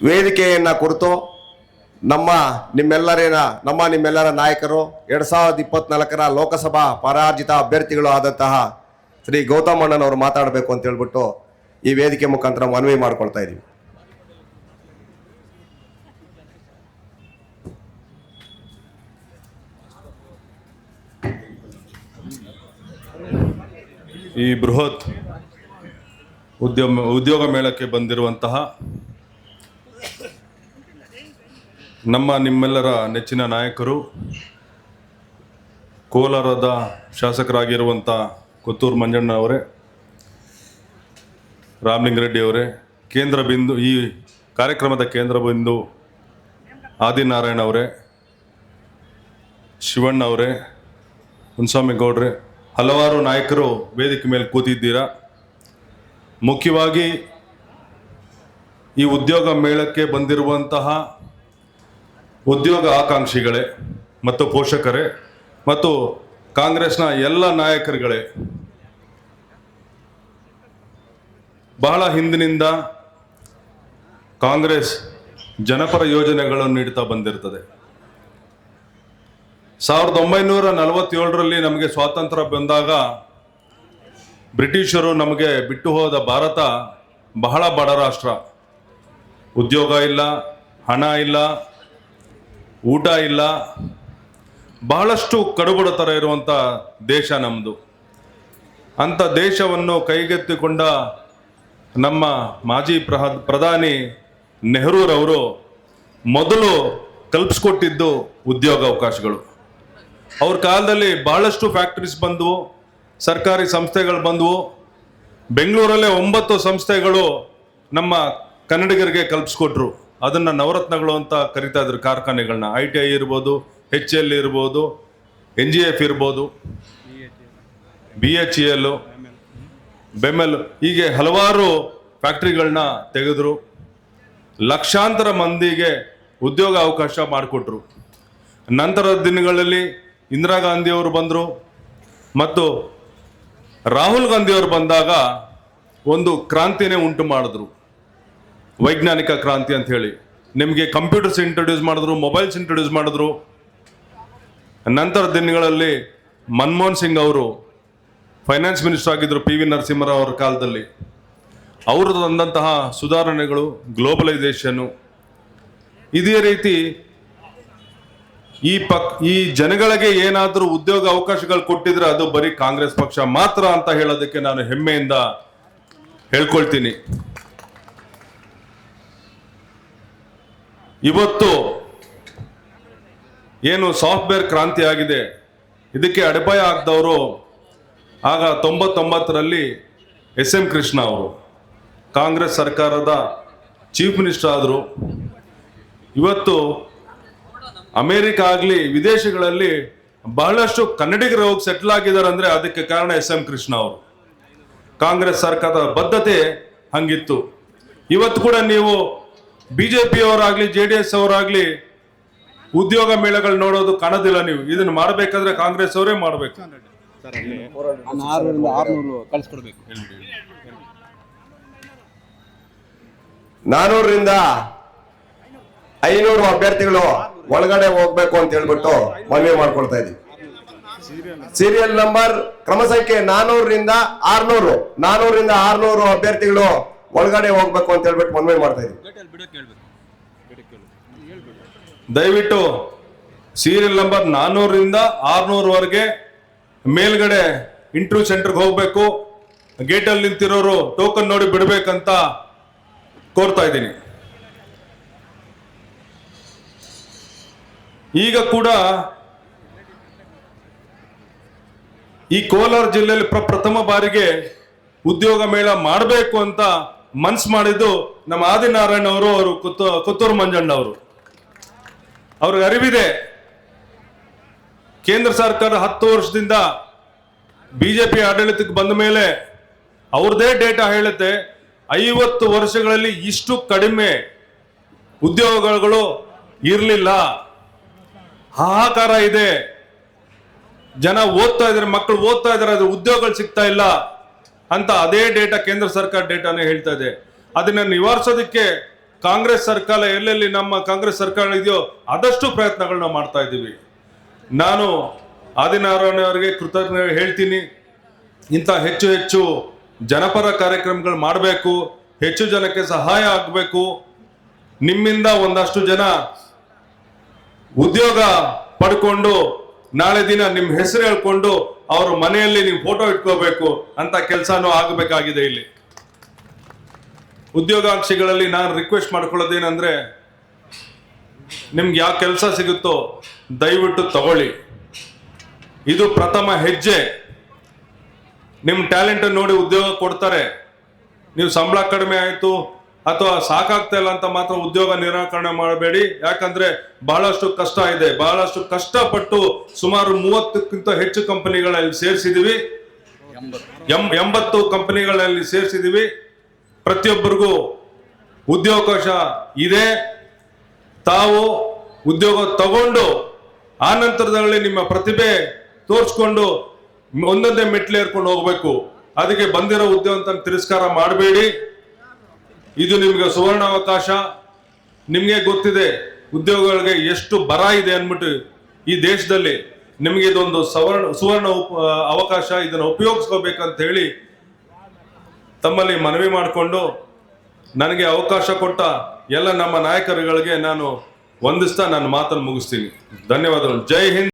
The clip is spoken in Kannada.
ವೇದಿಕೆಯನ್ನು ಕುರಿತು ನಮ್ಮ ನಿಮ್ಮೆಲ್ಲರೇನ, ನಮ್ಮ ನಿಮ್ಮೆಲ್ಲರ ನಾಯಕರು, ಎರಡು ಸಾವಿರದ ಇಪ್ಪತ್ನಾಲ್ಕರ ಲೋಕಸಭಾ ಪರಾಜಿತ ಅಭ್ಯರ್ಥಿಗಳು ಆದಂತಹ ಶ್ರೀ ಗೌತಮ್ ಅಣ್ಣನವರು ಮಾತಾಡಬೇಕು ಅಂತ ಹೇಳ್ಬಿಟ್ಟು ಈ ವೇದಿಕೆ ಮುಖಾಂತರ ಮನವಿ ಮಾಡ್ಕೊಳ್ತಾ ಇದ್ದೀವಿ ಈ ಬೃಹತ್ ಉದ್ಯಮ, ಉದ್ಯೋಗ ಮೇಳಕ್ಕೆ ಬಂದಿರುವಂತಹ ನಮ್ಮ ನಿಮ್ಮೆಲ್ಲರ ನೆಚ್ಚಿನ ನಾಯಕರು, ಕೋಲಾರದ ಶಾಸಕರಾಗಿರುವಂಥ ಕೊತ್ತೂರು ಮಂಜಣ್ಣ ಅವರೇ, ರಾಮಲಿಂಗರೆಡ್ಡಿ ಅವರೇ, ಕೇಂದ್ರ ಬಿಂದು, ಈ ಕಾರ್ಯಕ್ರಮದ ಕೇಂದ್ರ ಬಿಂದು ಆದಿನಾರಾಯಣ ಅವರೇ, ಶಿವಣ್ಣ ಅವರೇ ಗೌಡ್ರೆ, ಹಲವಾರು ನಾಯಕರು ವೇದಿಕೆ ಮೇಲೆ ಕೂತಿದ್ದೀರಾ? ಮುಖ್ಯವಾಗಿ ಈ ಉದ್ಯೋಗ ಮೇಳಕ್ಕೆ ಬಂದಿರುವಂತಹ ಉದ್ಯೋಗ ಆಕಾಂಕ್ಷಿಗಳೇ ಮತ್ತು ಪೋಷಕರೇ ಮತ್ತು ಕಾಂಗ್ರೆಸ್ನ ಎಲ್ಲ ನಾಯಕರುಗಳೇ, ಬಹಳ ಹಿಂದಿನಿಂದ ಕಾಂಗ್ರೆಸ್ ಜನಪರ ಯೋಜನೆಗಳನ್ನು ನೀಡುತ್ತಾ ಬಂದಿರ್ತದೆ ಸಾವಿರದ ಒಂಬೈನೂರ ನಲವತ್ತೇಳರಲ್ಲಿ ನಮಗೆ ಸ್ವಾತಂತ್ರ್ಯ ಬಂದಾಗ ಬ್ರಿಟಿಷರು ನಮಗೆ ಬಿಟ್ಟು ಹೋದ ಭಾರತ ಬಹಳ ಬಡ ರಾಷ್ಟ್ರ. ಉದ್ಯೋಗ ಇಲ್ಲ, ಹಣ ಇಲ್ಲ ಊಟ ಇಲ್ಲ, ಬಹಳಷ್ಟು ಕಡುಬಡತರ ಇರುವಂಥ ದೇಶ ನಮ್ಮದು ಅಂಥ ದೇಶವನ್ನು ಕೈಗೆತ್ತಿಕೊಂಡ ನಮ್ಮ ಮಾಜಿ ಪ್ರಹ, ಪ್ರಧಾನಿ ನೆಹರೂರವರು ಮೊದಲು ಕಲ್ಪಿಸ್ಕೊಟ್ಟಿದ್ದು ಉದ್ಯೋಗ ಅವಕಾಶಗಳು. ಅವ್ರ ಕಾಲದಲ್ಲಿ ಬಹಳಷ್ಟು ಫ್ಯಾಕ್ಟ್ರೀಸ್ ಬಂದವು, ಸರ್ಕಾರಿ ಸಂಸ್ಥೆಗಳು ಬಂದವು. ಬೆಂಗಳೂರಲ್ಲೇ ಒಂಬತ್ತು ಸಂಸ್ಥೆಗಳು ನಮ್ಮ ಕನ್ನಡಿಗರಿಗೆ ಕಲ್ಪಿಸ್ಕೊಟ್ರು. ಅದನ್ನ ನವರತ್ನಗಳು ಅಂತ ಕರಿತಾ ಇದ್ರು ಕಾರ್ಖಾನೆಗಳನ್ನ. ಐ ಟಿ ಐ ಇರ್ಬೋದು ಎಚ್ ಎಲ್ ಇರ್ಬೋದು ಎನ್ ಜಿ ಎಫ್ ಇರ್ಬೋದು B H E L BEML ಹೀಗೆ ಹಲವಾರು ಫ್ಯಾಕ್ಟ್ರಿಗಳನ್ನ ತೆಗೆದ್ರು. ಲಕ್ಷಾಂತರ ಮಂದಿಗೆ ಉದ್ಯೋಗ ಅವಕಾಶ ಮಾಡಿಕೊಟ್ರು. ನಂತರದ ದಿನಗಳಲ್ಲಿ ಇಂದಿರಾ ಗಾಂಧಿಯವರು ಬಂದರು. ಮತ್ತು ರಾಹುಲ್ ಗಾಂಧಿಯವರು ಬಂದಾಗ ಒಂದು ಕ್ರಾಂತಿನೇ ಉಂಟು ಮಾಡಿದ್ರು. ವೈಜ್ಞಾನಿಕ ಕ್ರಾಂತಿ ಅಂತ ಹೇಳಿ. ನಿಮಗೆ ಕಂಪ್ಯೂಟರ್ಸ್ ಇಂಟ್ರೊಡ್ಯೂಸ್ ಮಾಡಿದ್ರು ಮೊಬೈಲ್ಸ್ ಇಂಟ್ರೊಡ್ಯೂಸ್ ಮಾಡಿದ್ರು. ನಂತರ ದಿನಗಳಲ್ಲಿ ಮನಮೋಹನ್ ಸಿಂಗ್ ಅವರು ಫೈನಾನ್ಸ್ ಮಿನಿಸ್ಟರ್ ಆಗಿದ್ದರು ಪಿ ವಿ ನರಸಿಂಹರಾವ್ ಅವರ ಕಾಲದಲ್ಲಿ. ಅವರು ತಂದಂತಹ ಸುಧಾರಣೆಗಳು ಗ್ಲೋಬಲೈಸೇಷನ್ನು ಇದೇ ರೀತಿ ಈ ಪಕ್, ಈ ಜನಗಳಿಗೆ ಏನಾದರೂ ಉದ್ಯೋಗ ಅವಕಾಶಗಳು ಕೊಟ್ಟಿದ್ರೆ ಅದು ಬರೀ ಕಾಂಗ್ರೆಸ್ ಪಕ್ಷ ಮಾತ್ರ ಅಂತ ಹೇಳೋದಕ್ಕೆ ನಾನು ಹೆಮ್ಮೆಯಿಂದ ಹೇಳ್ಕೊಳ್ತೀನಿ. ಇವತ್ತು ಏನು ಸಾಫ್ಟ್ವೇರ್ ಕ್ರಾಂತಿ ಆಗಿದೆ, ಇದಕ್ಕೆ ಅಡಿಪಾಯ ಆಗ್ದವರು ಆಗ ತೊಂಬತ್ತೊಂಬತ್ತರಲ್ಲಿ ಎಸ್ ಎಂ ಕೃಷ್ಣ ಅವರು. ಕಾಂಗ್ರೆಸ್ ಸರ್ಕಾರದ ಚೀಫ್ ಮಿನಿಸ್ಟರ್ ಆದರು. ಇವತ್ತು ಅಮೇರಿಕ ಆಗಲಿ, ವಿದೇಶಗಳಲ್ಲಿ ಬಹಳಷ್ಟು ಕನ್ನಡಿಗರು ಹೋಗಿ ಸೆಟ್ಲ್ ಆಗಿದ್ದಾರೆ ಅಂದರೆ ಅದಕ್ಕೆ ಕಾರಣ ಎಸ್ ಎಂ ಕೃಷ್ಣ ಅವರು. ಕಾಂಗ್ರೆಸ್ ಸರ್ಕಾರದ ಬದ್ಧತೆ ಹಂಗಿತ್ತು. ಇವತ್ತು ಕೂಡ ನೀವು ಬಿಜೆಪಿ ಅವರಾಗ್ಲಿ ಜೆ ಡಿ ಎಸ್ ಅವರಾಗ್ಲಿ ಉದ್ಯೋಗ ಮೇಳಗಳು ನೋಡೋದು ಕಾಣೋದಿಲ್ಲ ನೀವು. ಇದನ್ನ ಮಾಡಬೇಕಾದ್ರೆ ಕಾಂಗ್ರೆಸ್ ಅವರೇ ಮಾಡಬೇಕು. ನಾನೂರರಿಂದ ಐನೂರು ಅಭ್ಯರ್ಥಿಗಳು ಒಳಗಡೆ ಹೋಗ್ಬೇಕು ಅಂತ ಹೇಳ್ಬಿಟ್ಟು ಮನವಿ ಮಾಡ್ಕೊಳ್ತಾ ಇದೀವಿ ಸೀರಿಯಲ್ ನಂಬರ್ ಕ್ರಮ ಸಂಖ್ಯೆ ನಾನೂರರಿಂದ ಆರ್ನೂರು. ನಾನೂರರಿಂದ ಆರ್ನೂರು ಅಭ್ಯರ್ಥಿಗಳು ಒಳಗಡೆ ಹೋಗ್ಬೇಕು ಅಂತ ಹೇಳ್ಬಿಟ್ಟು ಮನವಿ ಮಾಡ್ತಾ ಇದ್ದೀವಿ ದಯವಿಟ್ಟು ಸೀರಿಯಲ್ ನಂಬರ್ ನಾನ್ನೂರರಿಂದ ಆರ್ನೂರವರೆಗೆ ಮೇಲ್ಗಡೆ ಇಂಟರ್ವ್ಯೂ ಸೆಂಟರ್ಗೆ ಹೋಗ್ಬೇಕು. ಗೇಟಲ್ಲಿ ನಿಂತಿರೋರು ಟೋಕನ್ ನೋಡಿ ಬಿಡ್ಬೇಕಂತ ಕೋರ್ತಾ ಇದ್ದೀನಿ. ಈಗ ಕೂಡ ಈ ಕೋಲಾರ ಜಿಲ್ಲೆಯಲ್ಲಿ ಪ್ರಪ್ರಥಮ ಬಾರಿಗೆ ಉದ್ಯೋಗ ಮೇಳ ಮಾಡಬೇಕು ಅಂತ ಮನ್ಸು ಮಾಡಿದ್ದು ನಮ್ಮ ಆದಿನಾರಾಯಣ ಅವರು ಅವರು ಕುತ್ತು, ಕುತ್ತೂರು ಮಂಜಣ್ಣ ಅವರು. ಅವ್ರಿಗೆ ಅರಿವಿದೆ, ಕೇಂದ್ರ ಸರ್ಕಾರ ಹತ್ತು ವರ್ಷದಿಂದ ಬಿಜೆಪಿ ಆಡಳಿತಕ್ಕೆ ಬಂದ ಮೇಲೆ ಅವ್ರದೇ ಡೇಟಾ ಹೇಳುತ್ತೆ, ಐವತ್ತು ವರ್ಷಗಳಲ್ಲಿ ಇಷ್ಟು ಕಡಿಮೆ ಉದ್ಯೋಗಗಳು ಇರಲಿಲ್ಲ. ಹಾಹಾಕಾರ ಇದೆ. ಜನ ಓದ್ತಾ ಇದಾರೆ ಮಕ್ಕಳು ಓದ್ತಾ ಇದಾರೆ ಅದ್ರ ಉದ್ಯೋಗಗಳು ಸಿಗ್ತಾ ಇಲ್ಲ. ಅಂತ ಅದೇ ಡೇಟಾ ಕೇಂದ್ರ ಸರ್ಕಾರ ಡೇಟಾನೇ ಹೇಳ್ತಾ ಇದೆ. ಅದನ್ನ ನಿವಾರಿಸೋದಕ್ಕೆ ಕಾಂಗ್ರೆಸ್ ಸರ್ಕಾರ ಎಲ್ಲೆಲ್ಲಿ ನಮ್ಮ ಕಾಂಗ್ರೆಸ್ ಸರ್ಕಾರ ಇದೆಯೋ ಆದಷ್ಟು ಪ್ರಯತ್ನಗಳನ್ನ ಮಾಡ್ತಾ ಇದ್ದೀವಿ. ನಾನು ಆದಿನಾರಾಯಣ ಅವರಿಗೆ ಕೃತಜ್ಞ ಹೇಳ್ತೀನಿ. ಇಂಥ ಹೆಚ್ಚು ಹೆಚ್ಚು ಜನಪರ ಕಾರ್ಯಕ್ರಮಗಳು ಮಾಡಬೇಕು, ಹೆಚ್ಚು ಜನಕ್ಕೆ ಸಹಾಯ ಆಗಬೇಕು. ನಿಮ್ಮಿಂದ ಒಂದಷ್ಟು ಜನ ಉದ್ಯೋಗ ಪಡ್ಕೊಂಡು ನಾಳೆ ದಿನ ನಿಮ್ಮ ಹೆಸರು ಹೇಳ್ಕೊಂಡು ಅವರು ಮನೆಯಲ್ಲಿ ನೀವು ಫೋಟೋ ಇಟ್ಕೋಬೇಕು ಅಂತ ಕೆಲಸನೂ ಆಗಬೇಕಾಗಿದೆ ಇಲ್ಲಿ. ಉದ್ಯೋಗಾಕ್ಷಿಗಳಲ್ಲಿ ನಾನು ರಿಕ್ವೆಸ್ಟ್ ಮಾಡ್ಕೊಳ್ಳೋದೇನೆಂದ್ರೆ, ನಿಮ್ಗೆ ಯಾವ ಕೆಲಸ ಸಿಗುತ್ತೋ ದಯವಿಟ್ಟು ತಗೊಳ್ಳಿ. ಇದು ಪ್ರಥಮ ಹೆಜ್ಜೆ. ನಿಮ್ಮ ಟ್ಯಾಲೆಂಟ್ ನೋಡಿ ಉದ್ಯೋಗ ಕೊಡ್ತಾರೆ. ನೀವು ಸಂಬಳ ಕಡಿಮೆ ಆಯಿತು ಅಥವಾ ಸಾಕಾಗ್ತಾ ಇಲ್ಲ ಅಂತ ಮಾತ್ರ ಉದ್ಯೋಗ ನಿರಾಕರಣೆ ಮಾಡಬೇಡಿ. ಯಾಕಂದ್ರೆ ಬಹಳಷ್ಟು ಕಷ್ಟ ಇದೆ. ಬಹಳಷ್ಟು ಕಷ್ಟಪಟ್ಟು ಸುಮಾರು ಮೂವತ್ತಕ್ಕಿಂತ ಹೆಚ್ಚು ಕಂಪನಿಗಳಲ್ಲಿ ಸೇರಿಸಿದೀವಿ. ಎಂಬತ್ತು ಕಂಪನಿಗಳಲ್ಲಿ ಸೇರಿಸಿದೀವಿ. ಪ್ರತಿಯೊಬ್ಬರಿಗೂ ಉದ್ಯೋಗಾವಕಾಶ ಇದೆ. ತಾವು ಉದ್ಯೋಗ ತಗೊಂಡು ಆ ನಂತರದಲ್ಲಿ ನಿಮ್ಮ ಪ್ರತಿಭೆ ತೋರಿಸ್ಕೊಂಡು ಒಂದೊಂದೇ ಮೆಟ್ಲು ಏರ್ಕೊಂಡು ಹೋಗ್ಬೇಕು. ಅದಕ್ಕೆ ಬಂದಿರೋ ಉದ್ಯೋಗ ತಿರಸ್ಕಾರ ಮಾಡಬೇಡಿ. ಇದು ನಿಮಗೆ ಸುವರ್ಣ ಅವಕಾಶ ನಿಮಗೆ ಗೊತ್ತಿದೆ, ಉದ್ಯೋಗಗಳಿಗೆ ಎಷ್ಟು ಬರ ಇದೆ ಅಂದ್ಬಿಟ್ಟು ಈ ದೇಶದಲ್ಲಿ ನಿಮಗೆ ಇದೊಂದು ಸವರ್ಣ, ಸುವರ್ಣ ಅವಕಾಶ ಇದನ್ನು ಉಪಯೋಗಿಸ್ಕೋಬೇಕಂತ ಹೇಳಿ ತಮ್ಮಲ್ಲಿ ಮನವಿ ಮಾಡಿಕೊಂಡು ನನಗೆ ಅವಕಾಶ ಕೊಟ್ಟ ಎಲ್ಲ ನಮ್ಮ ನಾಯಕರುಗಳಿಗೆ ನಾನು ವಂದಿಸ್ತಾ ನನ್ನ ಮಾತನ್ನು ಮುಗಿಸ್ತೀನಿ. ಧನ್ಯವಾದಗಳು. ಜೈ ಹಿಂದ್.